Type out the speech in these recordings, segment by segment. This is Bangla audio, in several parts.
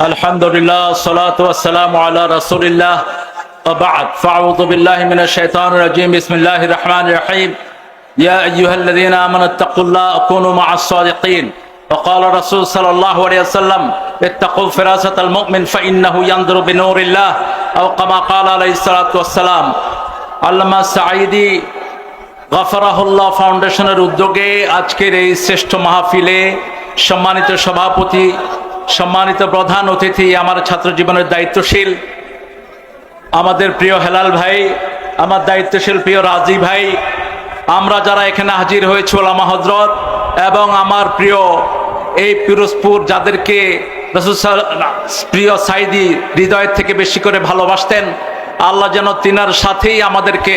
الحمد لله الصلاة والسلام على رسول الله وبعد فأعوذ بالله من الشيطان الرجيم بسم الله الرحمن الرحيم يا أيها الذين آمنوا اتقوا الله وكونوا مع الصادقين وقال الرسول صلى الله عليه وسلم اتقوا فراسة المؤمن فإنه ينظر بنور الله أو كما قال عليه الصلاة والسلام আল্লামা সাঈদি গফরাহুল্লাহ ফাউন্ডেশনের উদ্যোগে আজকের এই শ্রেষ্ঠ মাহফিলে সম্মানিত সভাপতি সম্মানিত প্রধান অতিথি, আমার ছাত্র জীবনের দায়িত্বশীল, আমাদের প্রিয় হেলাল ভাই, আমার দায়িত্বশীল প্রিয় রাজি ভাই, আমরা যারা এখানে হাজির হয়েছি ওলামা হজরত এবং আমার প্রিয় এই পিরোজপুর যাদেরকে প্রিয় সাইদি হৃদয় থেকে বেশি করে ভালোবাসতেন, আল্লাহ যেন তিনার সাথেই আমাদেরকে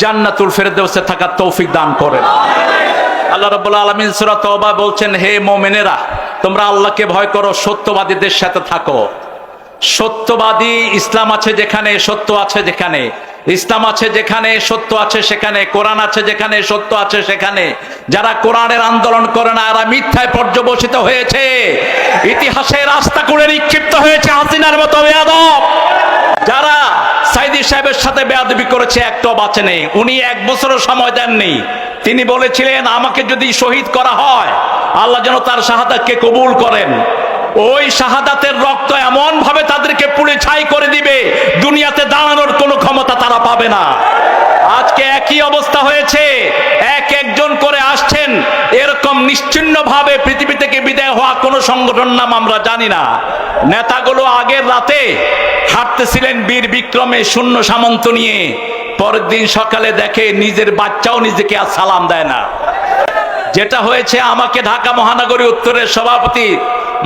জান্নাতুল ফেরদৌসে থাকার তৌফিক দান করেন। আল্লাহ রাব্বুল আলামিন সূরা তওবা বলছেন, হে মুমিনেরা তোমরা আল্লাহকে ভয় করো, সত্যবাদীদের সাথে থাকো। সত্যবাদী ইসলাম আছে যেখানে, সত্য আছে যেখানে। ইসলাম আছে যেখানে, সত্য আছে সেখানে। কোরআন আছে যেখানে, সত্য আছে সেখানে। যারা কোরআনের আন্দোলন করে না, এরা মিথ্যায় পর্যবসিত হয়েছে। ইতিহাসে রাস্তা করে নিক্ষিপ্ত হয়েছে হাসিনার মতো বেয়াদব। যারা সাইদি সাহেবের সাথে বেয়াদবি করেছে একটাও বাঁচে নেই। উনি এক বছরও সময় দেননি। তিনি বলেছিলেন, আমাকে যদি শহীদ করা হয় আল্লাহ যেন তার শাহাদাতকে কবুল করেন। ওই শাহাদাতের রক্ত এমন ভাবে তাদেরকে পুড়ে ছাই করে দিবে, দুনিয়াতে দাঁড়ানোর কোনো ক্ষমতা তারা পাবে না। আজকে একই অবস্থা হয়েছে, এক একজন করে আসছেন, এরকম নিশ্চিন্ন ভাবে পৃথিবী থেকে বিদায় হওয়া কোনো সংগঠন নাম আমরা জানি না। নেতাগুলো আগের রাতে হাঁটতেছিলেন বীর বিক্রমে শূন্য সামন্ত নিয়ে, পরের দিন সকালে দেখে নিজের বাচ্চাও নিজেকে আর সালাম দেয় না। যেটা হয়েছে আমাকে ঢাকা মহানগরী উত্তরের সভাপতি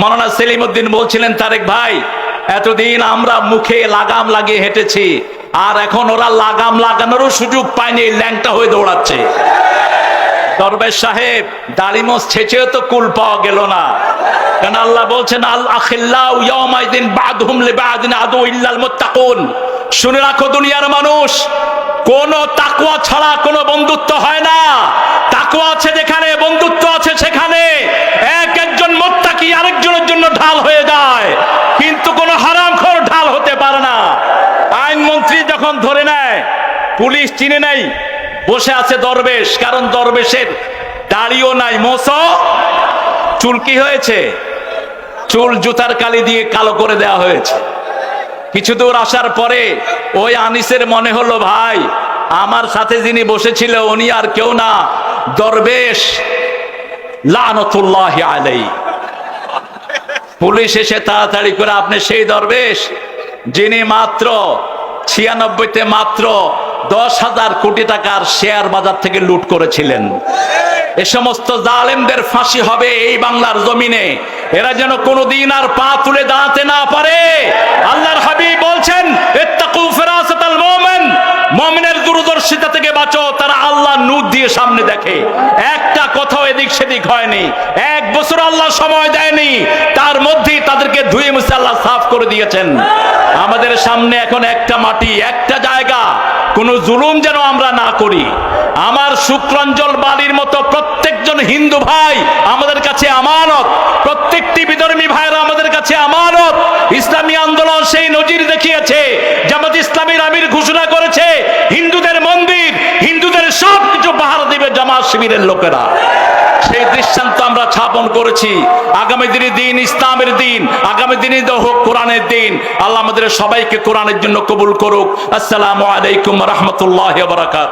মৌলানা সেলিম উদ্দিন বলছিলেন, তারেক ভাই, এতদিন আমরা মুখে লাগাম লাগিয়ে হেঁটেছি, আর এখন ওরা লাগাম লাগানোরও সুযোগ পায়নি ল্যাংটা হয়ে দৌড়াচ্ছে। দরবেশ সাহেব দাড়িমস ছেচেও তো কুল পাওয়া গেল না। কারণ আল্লাহ বলছেন, আল আখিল্লাউ ইয়াউমাইদিন বাদহুম লিবাদিন আদু ইল্লাল মুত্তাকুন। শুনে রাখো দুনিয়ার মানুষ, কোন তাকুয়া ছাড়া কোনো বন্ধুত্ব হয় না। তাকুয়া আছে যেখানে, বন্ধুত্ব আছে সেখানে। এক একজন মোত্তাকি আরেকজনের জন্য ঢাল হয়ে যায়। কিন্তু কোনো হারামখোর ঢাল হতে পারে না। আইনমন্ত্রী যখন ধরে নেয়, পুলিশ চিনে নেই, বসে আছে দরবেশ, কারণ দরবেশের দাড়িও নাই মোস চুল কি হয়েছে? চুল জুতার কালি দিয়ে কালো করে দেওয়া হয়েছে। কিছু দূর আসার পরে ওই আনিসের মনে হলো, ভাই, আমার সাথে যিনি বসেছিল, উনি আর কেউ না। দরবেশ লানতুল্লাহ আলাই পুলিশ এসে তাড়াতাড়ি করে, আপনি সেই দরবেশ যিনি মাত্র ছিয়ানব্বইতে মাত্র দশ হাজার কোটি টাকার শেয়ার বাজার থেকে লুট করেছিলেন। এ সমস্ত জালেমদের ফাঁসি হবে এই বাংলার জমিনে। এরা যেন কোনোদিন আর পা তুলে দাঁড়াতে না পারে। আল্লাহর হাবিব বলছেন দূরদর্শিতা থেকে বাঁচো তারা আল্লাহ নূর দিয়ে সামনে দেখে। একটা কথাও এদিক সেদিক হয়নি। এক বছর আল্লাহ সময় দেয়নি। তার মধ্যেই তাদেরকে ধুয়ে মুছে আল্লাহ সাফ করে দিয়েছেন। আমাদের সামনে এখন একটা মাটি, একটা জায়গা। কোনো জুলুম যেন আমরা না করি। আমার শুক্রাঞ্জল বাড়ির মতো প্রত্যেকজন হিন্দু ভাই আমাদের কাছে আমানত। প্রত্যেকটি বিধর্মী ভাইরা আমাদের কাছে আমানত। ইসলামী আন্দোলন সেই নজির দেখিয়েছে। জামাত ইসলামীর আমির ঘোষণা করেছে হিন্দুদের মন্দির হিন্দুদের সব কিছু পাহারা দিবে জামাত শিবিরের লোকেরা। সেই দৃষ্টান্ত আমরা স্থাপন করেছি। আগামী দিনে দিন, ইসলামের দিন, আগামী দিনে হোক, কোরআনের দিন। আল্লাহ আমাদের সবাইকে কোরআনের জন্য কবুল করুক। আসসালামু আলাইকুম রহমতুল্লাহ বারাকাত